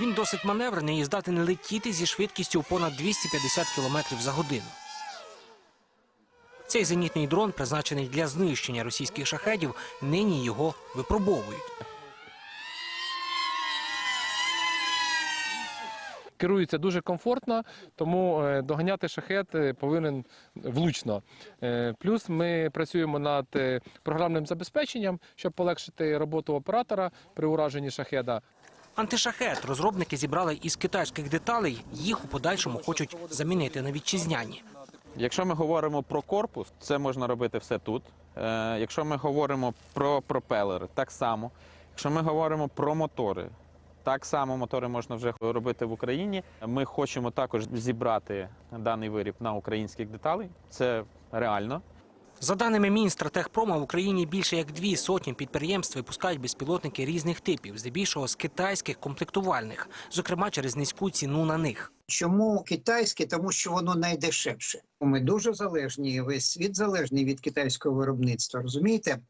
Він досить маневрений і здатний летіти зі швидкістю понад 250 км за годину. Цей зенітний дрон, призначений для знищення російських шахедів, нині його випробовують. керується дуже комфортно, тому е, доганяти шахет е, повинен влучно. Е, Плюс ми працюємо над програмним забезпеченням, щоб полегшити роботу оператора при ураженні шахеда. Антишахет розробники зібрали із китайських деталей. Їх у подальшому хочуть замінити на вітчизняні. Якщо ми говоримо про корпус, це можна робити все тут. Е, Якщо ми говоримо про пропелери, так само. Якщо ми говоримо про мотори, так само мотори можна вже робити в Україні. Ми хочемо також зібрати даний виріб на українських деталей. Це реально. За даними Мінстратегпрома, в Україні більше як дві сотні підприємств випускають безпілотники різних типів, здебільшого з китайських комплектувальних, зокрема через низьку ціну на них. Чому китайське? Тому що воно найдешевше. Ми дуже залежні. Весь світ залежний від китайського виробництва. Розумієте?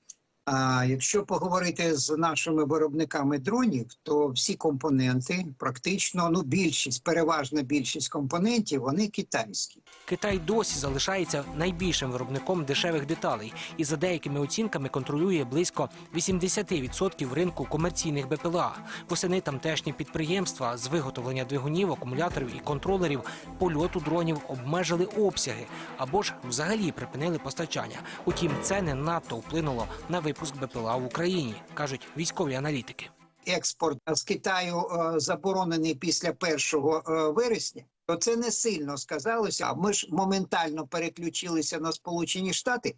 А якщо поговорити з нашими виробниками дронів, то всі компоненти, практично ну більшість, переважна більшість компонентів, вони китайські. Китай досі залишається найбільшим виробником дешевих деталей і за деякими оцінками контролює близько 80% ринку комерційних БПЛА. Восени тамтешні підприємства з виготовлення двигунів, акумуляторів і контролерів польоту дронів обмежили обсяги або ж взагалі припинили постачання. Утім, це не надто вплинуло на випуск БПЛА в Україні, кажуть військові аналітики. Експорт з Китаю е, заборонений після 1 е, вересня. То це не сильно сказалося. А ми ж моментально переключилися на Сполучені Штати,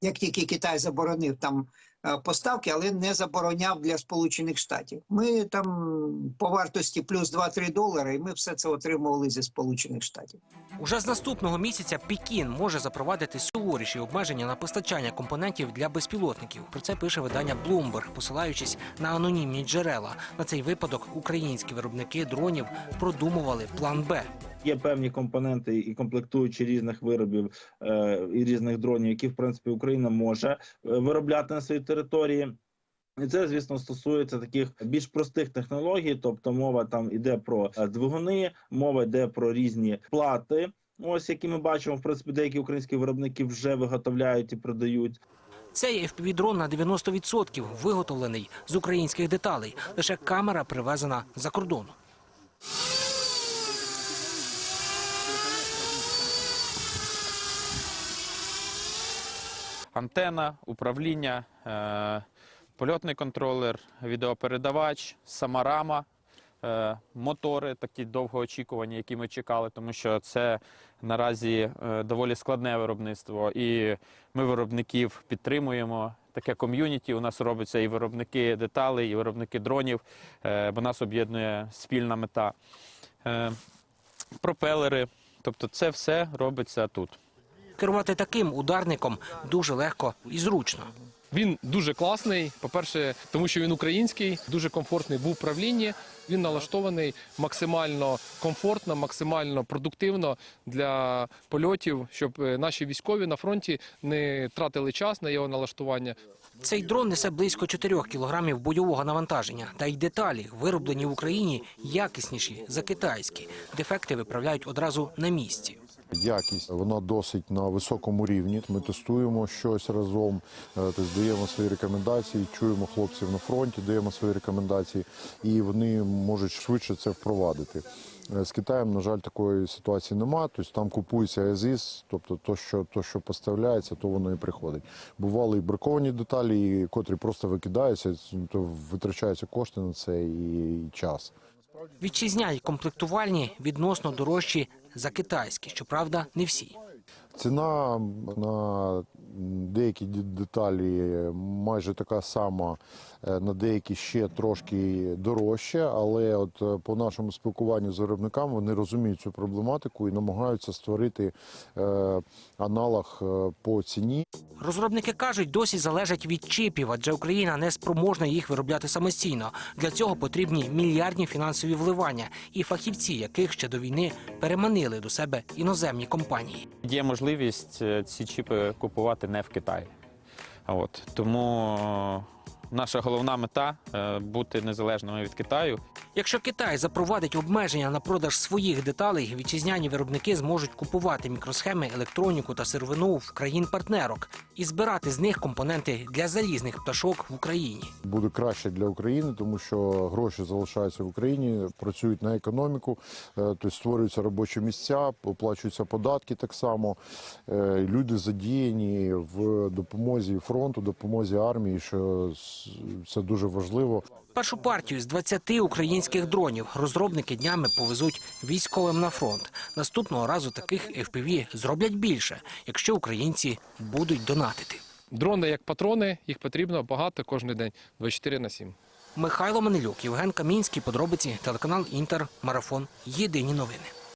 як тільки Китай заборонив там поставки, але не забороняв для Сполучених Штатів. Ми там по вартості плюс 2-3 долари, і ми все це отримували зі Сполучених Штатів. Уже з наступного місяця Пекін може запровадити суворіші обмеження на постачання компонентів для безпілотників. Про це пише видання Bloomberg, посилаючись на анонімні джерела. На цей випадок українські виробники дронів продумували план Б. Є певні компоненти і комплектуючі різних виробів е, і різних дронів, які в принципі Україна може е, виробляти на своїй території. І це, звісно, стосується таких більш простих технологій, тобто мова там іде про е, двигуни, мова йде про різні плати. Ось які ми бачимо, в принципі, деякі українські виробники вже виготовляють і продають. Цей FPV-дрон на 90% виготовлений з українських деталей. Лише камера привезена за кордону. Антена, управління, е, польотний контролер, відеопередавач, сама рама, е, мотори, такі довгоочікувані, які ми чекали, тому що це наразі е, доволі складне виробництво. І ми виробників підтримуємо. Таке ком'юніті у нас робиться і виробники деталей, і виробники дронів, бо нас об'єднує спільна мета. Пропелери, тобто це все робиться тут. Керувати таким ударником дуже легко і зручно. Він дуже класний. По-перше, тому що він український, дуже комфортний в управлінні. Він налаштований максимально комфортно, максимально продуктивно для польотів, щоб е, наші військові на фронті не тратили час на його налаштування. Цей дрон несе близько 4 кілограмів бойового навантаження. Та й деталі, вироблені в Україні, якісніші за китайські. Дефекти виправляють одразу на місці. Якість вона досить на високому рівні. Ми тестуємо щось разом, тобто даємо свої рекомендації, чуємо хлопців на фронті, даємо свої рекомендації, і вони можуть швидше це впровадити. Е, З Китаєм, на жаль, такої ситуації немає. Тобто там купується ЕЗІС, тобто то, що то, що поставляється, то воно і приходить. Бували і браковані деталі, котрі просто викидаються, то витрачаються кошти на це і час. Вітчизняні комплектувальні відносно дорожчі за китайські, щоправда, не всі. Ціна на деякі деталі майже така сама, е, на деякі ще трошки дорожче, але от е, по нашому спілкуванню з виробниками вони розуміють цю проблематику і намагаються створити е, аналог по ціні. Розробники кажуть, досі залежать від чипів, адже Україна не спроможна їх виробляти самостійно. Для цього потрібні мільярдні фінансові вливання і фахівці, яких ще до війни переманили до себе іноземні компанії. Є можливість ці чіпи купувати не в Китаї. От. Тому е, наша головна мета е, бути незалежними від Китаю. Якщо Китай запровадить обмеження на продаж своїх деталей, вітчизняні виробники зможуть купувати мікросхеми, електроніку та сировину в країн-партнерок і збирати з них компоненти для залізних пташок в Україні. буде краще для України, тому що гроші залишаються в Україні, працюють на економіку, е, тобто створюються робочі місця, оплачуються податки так само. Е, Люди задіяні в допомозі фронту, допомозі армії, що це дуже важливо. Першу партію з 20 українських дронів розробники днями повезуть військовим на фронт. Наступного разу таких FPV зроблять більше, якщо українці будуть донатити. Дрони як патрони, їх потрібно багато кожен день, 24 на 7. Михайло Манилюк, Євген Камінський, подробиці, телеканал Інтер, Марафон. Єдині новини.